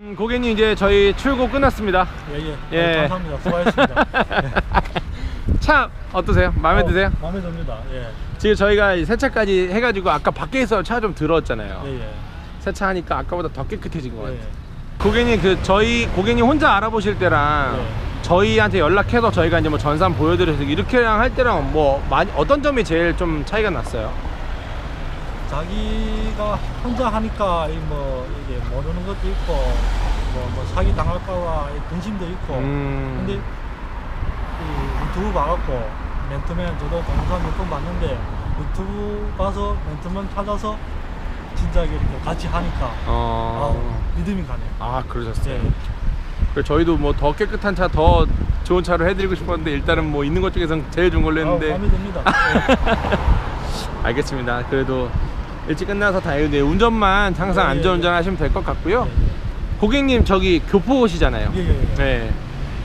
음, 고객님 이제 저희 출고 끝났습니다. 예예. 예. 감사합니다. 수고하셨습니다. 차 어떠세요? 마음에 어, 드세요? 마음에 듭니다. 예. 지금 저희가 이 세차까지 해가지고 아까 밖에서 차 좀 들었잖아요. 예예. 세차하니까 아까보다 더 깨끗해진 것 예. 같아요. 고객님 그 저희 고객님 혼자 알아보실 때랑 네. 저희한테 연락해서 저희가 이제 뭐 전산 보여드려서 이렇게랑 할 때랑 뭐 많이 어떤 점이 제일 좀 차이가 났어요? 자기가 혼자 하니까 이뭐 이게 모르는 것도 있고 뭐, 뭐 사기 당할까봐 이 근심도 있고. 음. 근데 이 유튜브 봐갖고 멘트맨 저도 동영상 몇번 봤는데 유튜브 봐서 멘트맨 찾아서 진짜 이렇게 같이 하니까 어. 아, 믿음이 가네요. 아 그러셨어요. 예. 그래서 저희도 뭐 더 깨끗한 차, 더 좋은 차로 해드리고 싶었는데 일단은 뭐 있는 것 중에서 제일 좋은 걸로 아, 했는데 마음에 듭니다. 예. 알겠습니다. 그래도 일찍 끝나서 다행인데 운전만 항상 예, 예, 안전운전 예. 하시면 될 것 같고요. 예, 고객님 저기 교포시잖아요. 예, 예, 예. 네.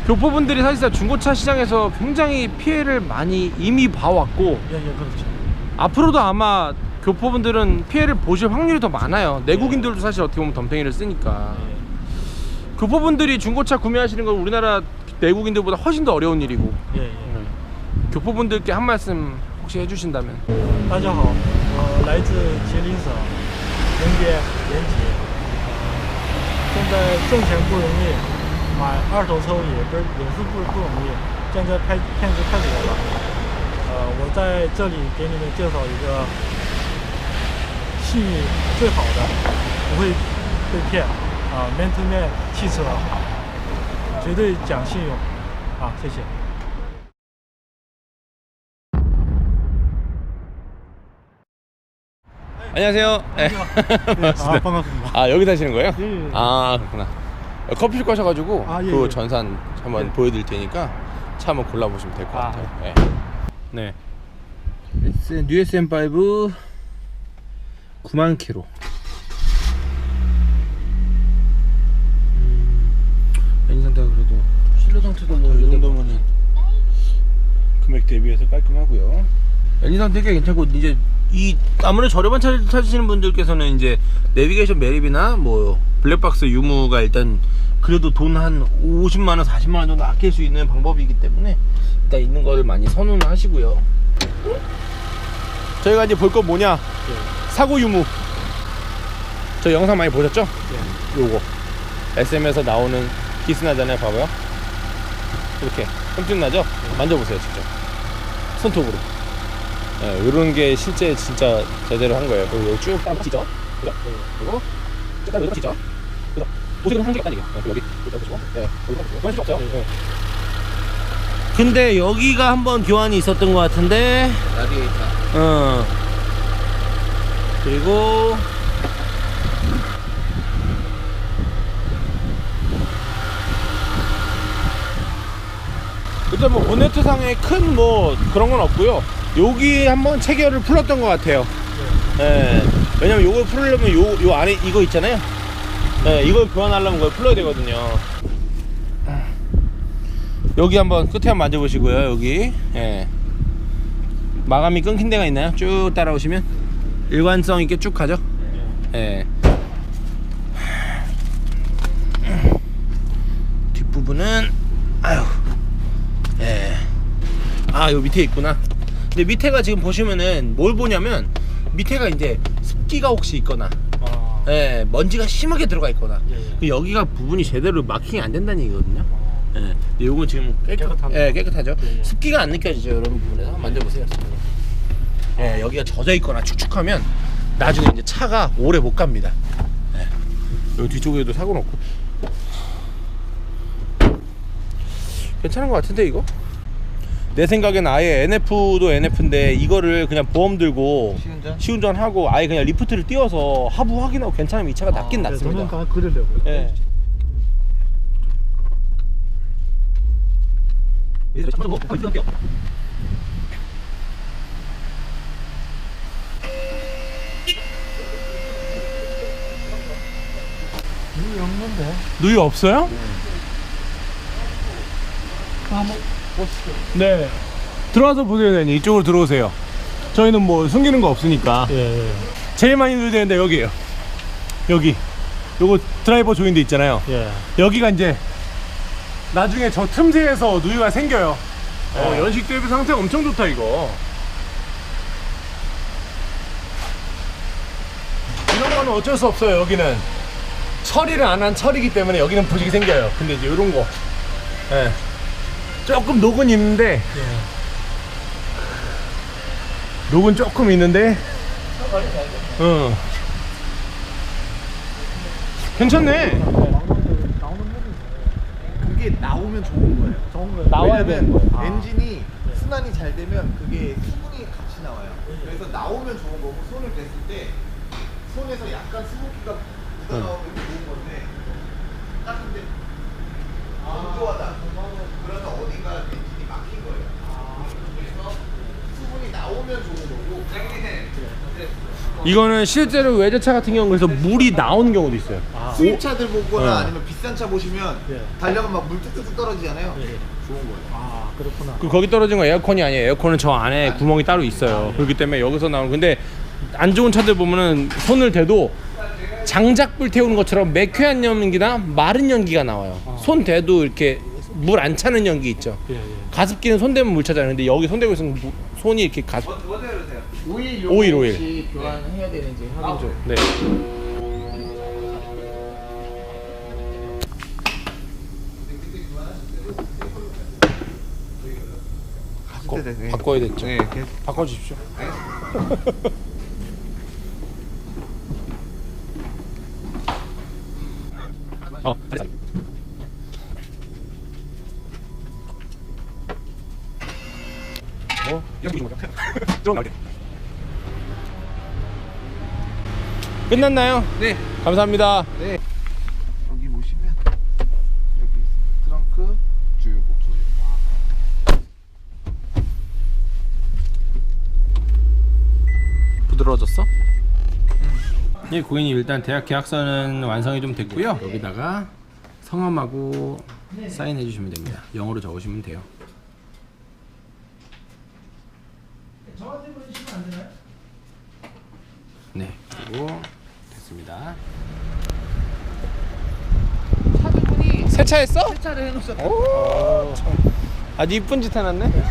교포분들이 사실상 중고차 시장에서 굉장히 피해를 많이 이미 봐왔고 예, 예, 그렇죠. 앞으로도 아마 교포분들은 피해를 보실 확률이 더 많아요. 내국인들도 사실 어떻게 보면 덤탱이를 쓰니까. 예. 교포분들이 중고차 구매하시는 건 우리나라 내국인들보다 훨씬 더 어려운 일이고 예, 예. 교포분들께 한 말씀 혹시 해주신다면 大家好， 我来自吉林省延边延吉，现在挣钱不容易，买二手车也不也是不不容易，现在骗骗子太多了。呃，我在这里给你们介绍一个信誉最好的，不会被骗啊面对面汽车，绝对讲信用啊，谢谢。 안녕하세요. 네. 아, 반갑습니다. 아 여기 사시는 거예요? 예, 예. 아 그렇구나. 커피숍 가셔가지고 아, 예, 그 예. 전산 한번 예. 보여드릴 테니까 차 한번 골라보시면 될 것 아. 같아요. 네. 네. SN, 뉴 SM5 9만 킬로. 음, 엔진 상태가 그래도 실내 상태도 뭐이 정도면은 금액 대비해서 깔끔하고요. 엔진 상태가 괜찮고 이제 이 아무래도 저렴한 차를 찾으시는 분들께서는 이제 내비게이션 매립이나 뭐 블랙박스 유무가 일단 그래도 돈 한 50만 원, 40만 원 정도 아낄 수 있는 방법이기 때문에 일단 있는 거를 많이 선호는 하시고요. 저희가 이제 볼거 뭐냐? 사고 유무. 저 영상 많이 보셨죠? 요거 SM에서 나오는 기스나잖아요. 봐봐요. 이렇게 흠집 나죠? 만져보세요, 직접. 손톱으로. 네, 이런 게 실제 진짜 제대로 한 거예요. 그리고 여기 쭉 땀치죠? 그죠? 그리고 쭉 땀치죠? 그죠? 보시면 한 개가 아니에요. 여기, 여기 보시고. 네, 여기 보시고. 그만 필요 없어요. 네. 근데 여기가 한번 교환이 있었던 것 같은데. 나비게이터 어. 그리고 일단 뭐 보네트 상에 큰 뭐 그런 건 없고요. 여기 한번 체결을 풀었던 것 같아요. 예. 왜냐면 요걸 풀려면 요, 요 안에 이거 있잖아요. 예, 이걸 교환하려면 그걸 풀어야 되거든요. 여기 한번 끝에 한번 만져보시고요. 여기. 예. 마감이 끊긴 데가 있나요? 쭉 따라오시면 일관성 있게 쭉 가죠. 예. 뒷부분은 아유. 예. 아, 요 밑에 있구나. 근데 밑에가 지금 보시면은 뭘 보냐면 밑에가 이제 습기가 혹시 있거나 아, 예, 먼지가 심하게 들어가 있거나 예, 예. 그 여기가 부분이 제대로 마킹이 안 된다는 얘기거든요. 예. 근데 요건 지금 깨끗, 깨끗합니다. 예, 깨끗하죠. 예, 예. 습기가 안 느껴지죠, 이런 부분에서 한번 만져보세요. 예, 여기가 젖어 있거나 축축하면 나중에 이제 차가 오래 못 갑니다. 예. 여기 뒤쪽에도 사고 넣고. 괜찮은 것 같은데 이거? 내 생각엔 아예 NF도 NF인데 이거를 그냥 보험 들고 시운전? 시운전 하고 아예 그냥 리프트를 띄워서 하부 확인하고 괜찮으면 이 차가 낫긴 네, 낫습니다. 저는 다 그러려고요. 예. 이게 없는데. 누유 없어요? 한번 네. 들어와서 보세요, 대님. 이쪽으로 들어오세요. 저희는 뭐 숨기는 거 없으니까. 예, 예. 제일 많이 누유되는데 여기에요. 여기. 요거 드라이버 조인도 있잖아요. 예. 여기가 이제 나중에 저 틈새에서 누유가 생겨요. 어, 네. 연식 대비 상태 엄청 좋다 이거. 이런 거는 어쩔 수 없어요. 여기는 처리를 안 한 처리기 때문에 여기는 부식이 생겨요. 근데 이제 이런 거, 예. 조금 녹은 있는데 예. 녹은 조금 있는데, 어. 괜찮네. 그게 나오면 좋은 거예요. 좋은 거예요. 나와야 되는 거예요. 아. 엔진이 순환이 잘 되면 그게 수분이 같이 나와요. 그래서 나오면 좋은 거고 손을 댔을 때 손에서 약간 수분기가 묻어 나오면 좋은 건데 딱인데 건조하다. 그래서 어디가 엔진이 막힌 거예요. 그래서 수분이 나오면 좋은 거고. 이거는 실제로 외제차 같은 경우는 그래서 물이 나오는 경우도 있어요. 아. 수입차들 보거나 어. 아니면 비싼 차 보시면 예. 달려가면 막물 뚝뚝 떨어지잖아요. 예. 좋은 거예요. 아, 그렇구나. 그 거기 떨어진 건 에어컨이 아니에요. 에어컨은 저 안에 구멍이 따로 있어요. 그렇기 때문에 여기서 나오는 근데 안 좋은 차들 보면은 손을 대도 장작불 태우는 것처럼 매캐한 연기나 마른 연기가 나와요. 손 대도 이렇게 물 안 차는 연기 있죠. 예, 예. 가습기는 손 대면 물 차잖아요. 근데 여기 손 대고 있으면 무- 손이 이렇게 가습. 오일 오일, 오일. 혹시 교환해야 되는지 확인 좀. 네. 바꿔, 때 되네. 바꿔야 됐죠. 네, 계속 바꿔 주십시오. 어, 알았어. 어, 이렇게 좀좀 나올게. 끝났나요? 네. 감사합니다. 네. 여기 보시면 여기 트렁크 주유구. 부드러워졌어? 예, 고객님 일단 대학 계약서는 완성이 좀 됐고요. 여기다가 성함하고 사인해 주시면 됩니다. 영어로 적으시면 돼요. 네, 그리고 됐습니다. 차주분이 세차했어? 세차를 해놓으셨다. 오, 참. 아주 이쁜 짓 해놨네.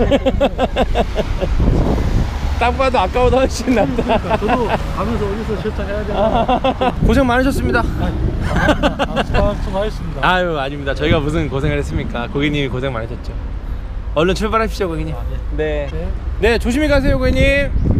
딱 봐도 아까보다 훨씬 낫다. 저도 가면서 어디서 세차해야 되나. 고생 많으셨습니다. 아, 수고- 수고하셨습니다. 아유 아닙니다. 저희가 무슨 고생을 했습니까? 고객님이 고생 많으셨죠. 얼른 출발하십시오, 고객님. 아, 네. 네. 네, 조심히 가세요, 고객님.